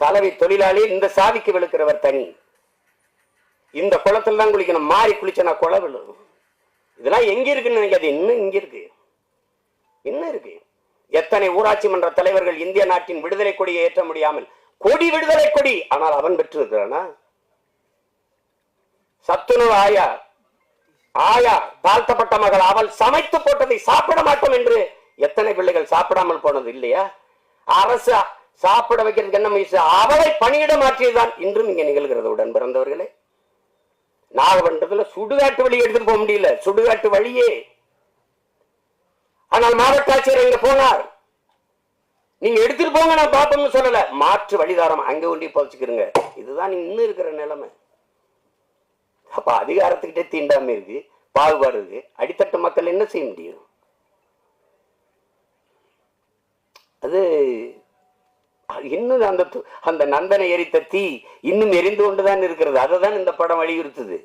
சலவை தொழிலாளி இந்த சாவிக்கு விழுக்கிறவர் தனி. இந்த குளத்துல தான் குளிக்கணும். மாறி குளிச்சனா குள விழும். இதெல்லாம் எங்க இருக்குன்னு நினைக்காது. இன்னும் இங்க இருக்கு. என்ன இருக்கு. எத்தனை ஊராட்சி மன்ற தலைவர்கள் இந்திய நாட்டின் விடுதலை கொடியை ஏற்ற முடியாமல் கொடி விடுதலை கொடி. ஆனால் அவன் பெற்றிருக்கிறானா? சத்துணவு ஆயா. ஆயா தாழ்த்தப்பட்ட மகள். அவள் சமைத்து போட்டதை சாப்பிட மாட்டோம் என்று எத்தனை பிள்ளைகள் சாப்பிடாமல் போனது இல்லையா? அரசு சாப்பிட வைக்கிறதுக்கு என்ன முயற்சி அவளை பணியிட மாற்றியதுதான் இன்றும் இங்க நிகழ்கிறது உடன் பிறந்தவர்களே. நாகப்பட்டினத்துல சுடுகாட்டு வழி எடுத்துட்டு போக முடியல. சுடுகாட்டு வழியே. ஆனால் மாவட்ட ஆட்சியர் இங்க போனார். நீங்க எடுத்துட்டு போங்க நான் பாப்போம்னு சொல்லல. மாற்று வழிதாரம் அங்க ஒண்டி போச்சுக்கிறங்க இதுதான் இன்னும் இருக்கிற நிலைமை. அப்ப அதிகாரத்துக்கிட்டே தீண்டாம இருக்கு பாகுபாடு இருக்கு. அடித்தட்டு மக்கள் என்ன செய்ய முடியும்? அது இன்னும் அந்த அந்த நந்தனை எரித்த தீ இன்னும் எரிந்து கொண்டுதான் இருக்கிறது. அதை தான் இந்த படம் வலியுறுத்துது.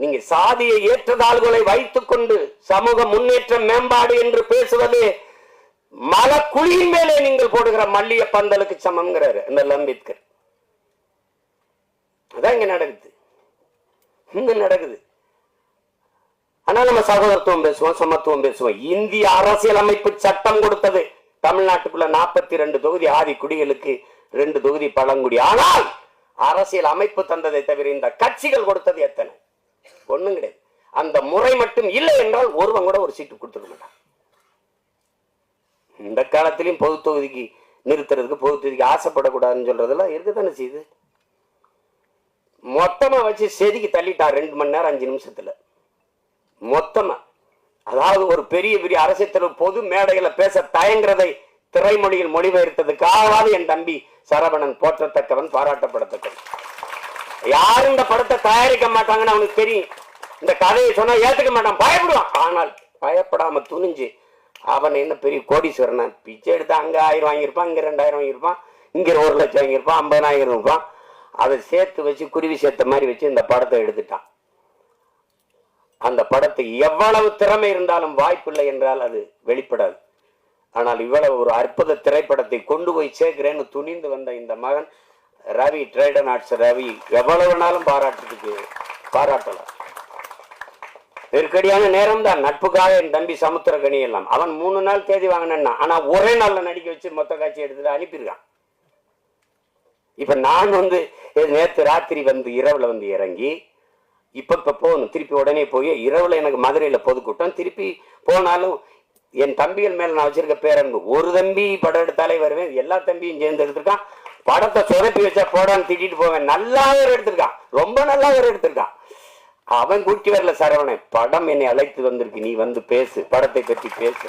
நீங்க சாதியை ஏற்றதாள்களை வைத்துக் கொண்டு சமூக முன்னேற்றம் மேம்பாடு என்று பேசுவது மலக்குழியின் மேலே நீங்கள் போடுகிற மல்லிய பந்தலுக்கு சமம்ங்கிறாரு இந்த அம்பேத்கர். அதான் இங்க நடக்குது. இங்க நடக்குது. ஆனா நம்ம சகோதரத்துவம் பேசுவோம் சமத்துவம் பேசுவோம். இந்திய அரசியலமைப்பு சட்டம் கொடுத்தது. தமிழ்நாட்டுக்குள்ள நாற்பத்தி ரெண்டு தொகுதி ஆதி குடிகளுக்கு ரெண்டு தொகுதி பழங்குடி. ஆனால் அரசியல் அமைப்பு தந்ததை தவிர இந்த கட்சிகள் கொடுத்தது எத்தனை? ஒண்ணும் கிடையாது. அந்த முறை மட்டும் இல்லை என்றால் ஒருவன் கூட ஒரு சீட்டு கொடுத்துருக்க மாட்டான். இந்த காலத்திலையும் பொது தொகுதிக்கு நிறுத்துறதுக்கு பொது தொகுதிக்கு ஆசைப்படக்கூடாதுன்னு சொல்றதெல்லாம் இருக்குதானே செய்யுது மொத்தமா வச்சு செதுக்கி தள்ளிட்டான் ரெண்டு மணி நேரம் அஞ்சு நிமிஷத்துல. மொத்தமா. ஒரு பெரிய பெரிய அரசியல் பொது மேடையில பேச தயங்குறதை திரைமொழியில் மொழிபெயர்த்ததுக்காகவாது என் தம்பி சரவணன். போற்றத்தக்கவன் பாராட்டப்படத்தக்கவன். யாரும் இந்த படத்தை தயாரிக்க மாட்டாங்கன்னு அவனுக்கு தெரியும். இந்த கதையை சொன்னா ஏத்துக்க மாட்டான். பயப்படுவான். ஆனால் பயப்படாம துணிஞ்சு அவன் என்ன பெரிய கோடீஸ்வரனா பிச்சை எடுத்து அங்க ஆயிரம் வாங்கியிருப்பான் இங்க ரெண்டாயிரம் வாங்கியிருப்பான் இங்க ஒரு லட்சம் வாங்கியிருப்பான் ஐம்பதாயிரம் இருப்பான் அதை சேர்த்து வச்சு குருவி சேர்த்த மாதிரி வச்சு இந்த படத்தை எடுத்துட்டான். அந்த படத்துக்கு எவ்வளவு திறமை இருந்தாலும் வாய்ப்பில்லை என்றால் அது வெளிப்படாது. ஆனால் இவ்வளவு ஒரு அற்புத திரைப்படத்தை கொண்டு போய் சேர்க்கிறேன்னு துணிந்து வந்த இந்த மகன் ரவி ட்ரேடன் ஆர்ட்ஸ் ரவி எவ்வளவு நாளும் பாராட்டுறதுக்கு பாராட்டலாம். நெருக்கடியான நேரம் தான் நட்புக்காக என் தம்பி சமுத்திரகனி எல்லாம். அவன் மூணு நாள் தேதி வாங்கினான் ஆனா ஒரே நாள்ல நடிக்க வச்சு மொத்த காட்சி எடுத்துட்டு அனுப்பியிருக்கான். இப்ப நான் வந்து நேற்று நேத்து ராத்திரி வந்து இரவுல வந்து இறங்கி இப்போ இப்போ போகணும் திருப்பி உடனே போய் இரவில் எனக்கு மதுரையில் பொதுக்கூட்டம். திருப்பி போனாலும் என் தம்பிகள் மேலே நான் வச்சிருக்க பேரன்பு. ஒரு தம்பி படம் எடுத்தாலே வருவேன். எல்லா தம்பியும் சேர்ந்து எடுத்திருக்கான் படத்தை சொதப்பி வச்சா போடான்னு திட்டிட்டு போவேன். நல்லா ஒரு எடுத்திருக்கான். ரொம்ப நல்லா ஒரு எடுத்திருக்கான். அவன் கூட்டி வரல சரவணன். படம் என்னை அழைத்து வந்திருக்கு. நீ வந்து பேசு. படத்தை பற்றி பேசு.